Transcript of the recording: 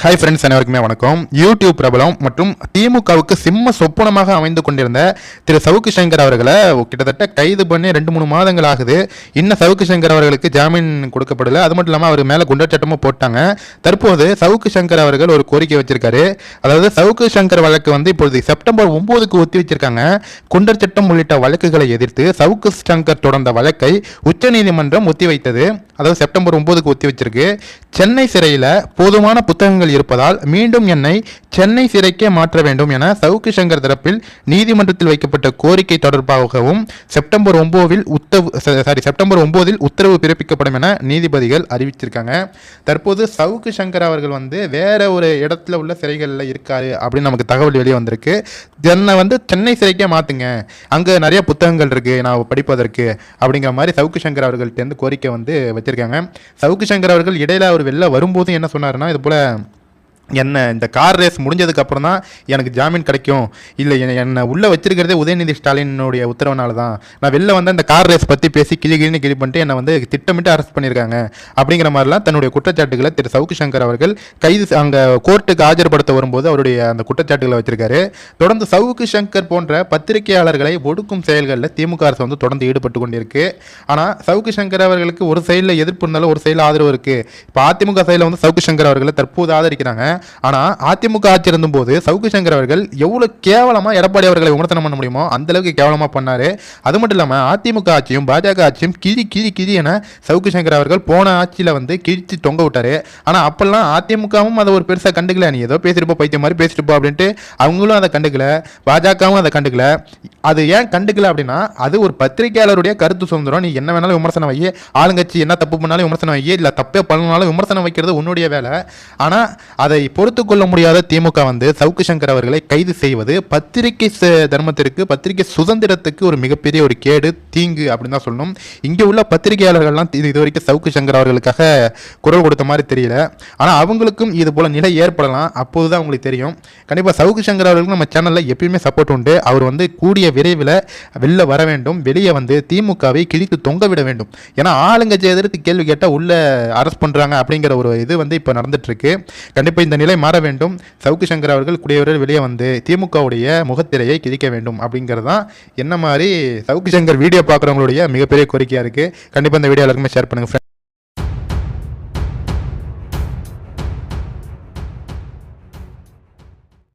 Hi friends அனைவருக்குமே வணக்கம். YouTube பிரபலம் மற்றும் திமுகவுக்கு சிம்ம சொப்பனமாக அமைந்து கொண்டிருந்த திரு சவுக்கு சங்கர் அவர்களை கிட்டத்தட்ட கைது பண்ணி ரெண்டு மூணு மாதங்கள் ஆகுது. இன்னும் சவுக்கு சங்கர் அவர்களுக்கு ஜாமீன் கொடுக்கப்படல. அது மட்டும் இல்லாமல் அவர் மேலே குண்டர் சட்டமும் போட்டாங்க. தற்போது சவுக்கு சங்கர் அவர்கள் ஒரு கோரிக்கை வச்சிருக்காரு. அதாவது சவுக்கு சங்கர் வழக்கு வந்து இப்பொழுது செப்டம்பர் ஒன்பதுக்கு ஒத்தி வச்சிருக்காங்க. குண்டர் சட்டம் உள்ளிட்ட வழக்குகளை எதிர்த்து சவுக்கு சங்கர் தொடர்ந்த வழக்கை உச்சநீதிமன்றம் ஒத்திவைத்தது அதாவது செப்டம்பர் ஒன்பதுக்கு ஒத்தி வச்சிருக்கு. சென்னை சிறையில் போதுமான புத்தகங்கள் இருப்பதால் மீண்டும் என்னை சென்னை சிறைக்கே மாற்ற வேண்டும் என சவுக்கு சங்கர் தரப்பில் நீதிமன்றத்தில் வைக்கப்பட்ட கோரிக்கை தொடர்பாகவும் செப்டம்பர் ஒன்பதில் உத்தரவு சாரி செப்டம்பர் ஒன்பதில் உத்தரவு பிறப்பிக்கப்படும் என நீதிபதிகள் அறிவிச்சிருக்காங்க. தற்போது சவுக்கு சங்கர் அவர்கள் வந்து வேற ஒரு இடத்துல உள்ள சிறைகளில் இருக்காரு அப்படின்னு நமக்கு தகவல் வெளியே வந்திருக்கு. என்னை வந்து சென்னை சிறைக்கே மாற்றுங்க அங்கே நிறைய புத்தகங்கள் இருக்கு நான் படிப்பதற்கு அப்படிங்கிற மாதிரி சவுக்கு சங்கர் அவர்கள்ட்டேருந்து கோரிக்கை வந்து வச்சு வச்சிருக்காங்க சவுக்கு சங்கர் அவர்கள் இடையில அவர் வெளில வரும்போது என்ன சொன்னார்னா இது போல என்ன இந்த கார் ரேஸ் முடிஞ்சதுக்கு அப்புறம் தான் எனக்கு ஜாமீன் கிடைக்கும். இல்லை என்னை உள்ளே வச்சிருக்கிறதே உதயநிதி ஸ்டாலினுடைய உத்தரவுனால தான். நான் வெளில வந்து அந்த கார் ரேஸ் பற்றி பேசி கிளி கிளின்னு கிளி பண்ணிட்டு என்னை வந்து திட்டமிட்டு அரெஸ்ட் பண்ணியிருக்காங்க. அப்படிங்கிற மாதிரிலாம் தன்னுடைய குற்றச்சாட்டுகளை திரு. சவுக்கு சங்கர் அவர்கள் கைது அங்கே கோர்ட்டுக்கு ஆஜர்படுத்த வரும்போது அவருடைய அந்த குற்றச்சாட்டுகளை வச்சிருக்காரு. தொடர்ந்து சவுக்கு சங்கர் போன்ற பத்திரிகையாளர்களை ஒடுக்கும் செயல்களில் திமுக அரசு வந்து தொடர்ந்து ஈடுபட்டு கொண்டிருக்கு. ஆனால் சவுக்கு சங்கர் அவர்களுக்கு ஒரு சைடில் எதிர்ப்பு இருந்தாலும் ஒரு சைடில் ஆதரவு இருக்குது இப்போ அதிமுக சைடில் வந்து சவுக்கு சங்கர் அவர்களை தற்போது ஆதரிக்கிறாங்க. ஆனால் அதிமுக ஆட்சி இருந்தபோது சவுக்கு சங்கர் அவர்கள் எவ்வளோ கேவலமாக எடப்பாடி அவர்களை விமர்சனம் பண்ண முடியுமோ அந்த அளவுக்கு கேவலமாக பண்ணார். அது மட்டும் இல்லாமல் அதிமுக ஆட்சியும் பாஜக ஆட்சியும் கிழி கிழி கிழி என சவுக்கு சங்கர் அவர்கள் போன ஆட்சியில் வந்து கிழித்து தொங்க விட்டார். ஆனால் அப்போல்லாம் அதிமுகவும் அதை ஒரு பெருசாக கண்டுக்கல. நீ ஏதோ பேசிட்டு போ பைத்தியம் மாதிரி பேசிட்டு போ அப்படின்ட்டு அவங்களும் அதை கண்டுக்கல. பாஜகவும் அதை கண்டுக்கல. அது ஏன் கண்டுக்கல அப்படின்னா அது ஒரு பத்திரிகையாளருடைய கருத்து சுதந்திரம். நீ என்ன வேணாலும் விமர்சனம் வை ஆளுங்கட்சி என்ன தப்பு பண்ணாலும் விமர்சனம் வை இல்லை தப்பே பண்ணனாலும் விமர்சனம் வைக்கிறது உன்னுடைய வேலை. ஆனால் அதை பொறுத்து கொள்ள முடியாத திமுக வந்து சவுக்கு சங்கர் அவர்களை கைது செய்வது பத்திரிகை தர்மத்திற்கு பத்திரிகை சுதந்திரத்துக்கு ஒரு மிகப்பெரிய ஒரு கேடு தீங்கு அப்படின்னு தான் சொல்லணும். இங்கே உள்ள பத்திரிகையாளர்கள்லாம் இது வரைக்கும் சவுக்கு சங்கர் அவர்களுக்காக குரல் கொடுத்த மாதிரி தெரியல. ஆனால் அவங்களுக்கும் இது போல நிலை ஏற்படலாம். அப்போது தான் அவங்களுக்கு தெரியும். கண்டிப்பாக சவுக்கு சங்கர் அவர்களுக்கு நம்ம சேனலில் எப்பயுமே சப்போர்ட் உண்டு. அவர் வந்து கூடிய விரைவில் வெளில வர வேண்டும். வெளியே வந்து திமுகவை கிழித்து தொங்க விட வேண்டும். ஏன்னா ஆளுங்கட்சி எதிர்த்து கேள்வி கேட்டால் உள்ள அரெஸ்ட் பண்ணுறாங்க அப்படிங்கிற ஒரு இது வந்து இப்போ நடந்துட்டு இருக்கு. கண்டிப்பாக இந்த நிலை மாற வேண்டும். சவுக்கு சங்கர் அவர்கள் குடியவர்கள் வெளியே வந்து திமுகவுடைய முகத்திரையை கிழிக்க வேண்டும் அப்படிங்கிறது தான் என்ன மாதிரி சவுக்கு சங்கர் வீடியோ பார்க்குறவங்களுடைய மிகப்பெரிய கோரிக்கையாக இருக்குது கண்டிப்பாக இந்த வீடியோ எல்லாருக்குமே ஷேர் பண்ணுங்கள்